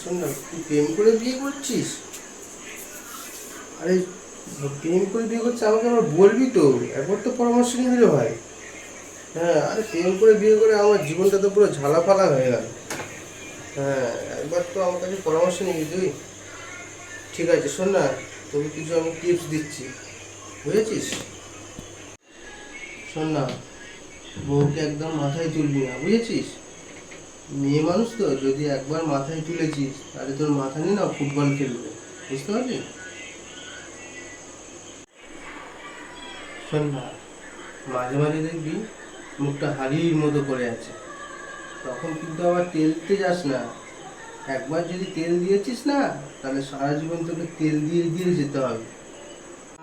শোন না, তুই প্রেম করে বিয়ে করছিস? আরে, প্রেম করে বিয়ে করছিস আমাকে আবার বলবি তো, একবার তো পরামর্শ নিয়ে দিলে ভাই হ্যাঁ আরে প্রেম করে বিয়ে করে আমার জীবনটা তো পুরো ঝালাফালা হয়ে গেল। হ্যাঁ একবার তো আমার কাছে পরামর্শ নিবি তুই। ঠিক আছে, শোন না, তোকে কিছু আমি টিপস দিচ্ছি। বুঝেছিস? শোন না, বউকে একদম মাথায় তুলবি না, বুঝেছিস? মেয়ে মানুষ তো, যদি একবার মাথায় তুলেছিস, তাহলে তোর মাথা নিয়ে না ফুটবল খেলবে। বুঝতে পারলি? শোন না মাঝে মাঝে দেখবি মুখটা হাড়ির মতো করে আছে। তখন কিন্তু আবার তেলতে যাস না। একবার যদি তেল দিয়েছিস না, তাহলে সারা জীবন তোকে তেল দিয়ে দিয়ে যেতে হবে।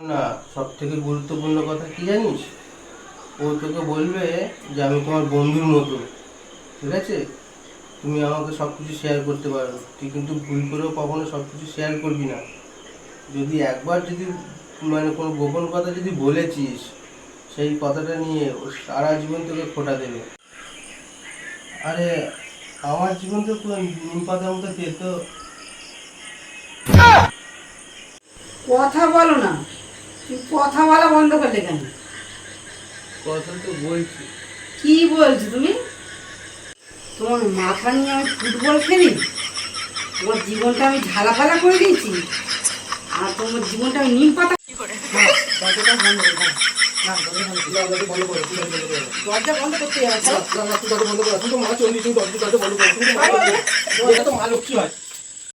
না সব থেকে গুরুত্বপূর্ণ কথা কি জানিস? ও তোকে বলবে যে আমি তোমার বন্ধুর মতো, ঠিক আছে? তুমি আমাকে সব কিছু শেয়ার করতে পারো। তুই কিন্তু ভুল করেও কখনো সব কিছু শেয়ার করবি না। যদি একবার যদি মানে কোনো গোপন কথা যদি বলেছিস সেই কথাটা নিয়ে ও সারা জীবন তোকে খোটা দেবে। আরে আমার জীবন তো পুরো নিম পাতার মতো তেতো কথা বলো না। তুই কথা বলা বন্ধ করলে কেন? কথা তো বলছি। কি বলছো তুমি? তোমার মাথা নিয়ে আমি ফুটবল খেলি তোমার জীবনটা আমি ঝালাফালা করে দিয়েছি আর তোমার জীবনটা আমি নিম পাতা হ্যাঁ, দরজাটা বন্ধ করে দরজা বন্ধ করতে যাবে দরজা বন্ধ কর। তুমি তো মা চল্লিশ, তুই দরজা- বন্ধ কর। তুমি তো মা চল্লিশ। তো মা লক্ষ্মী হয়।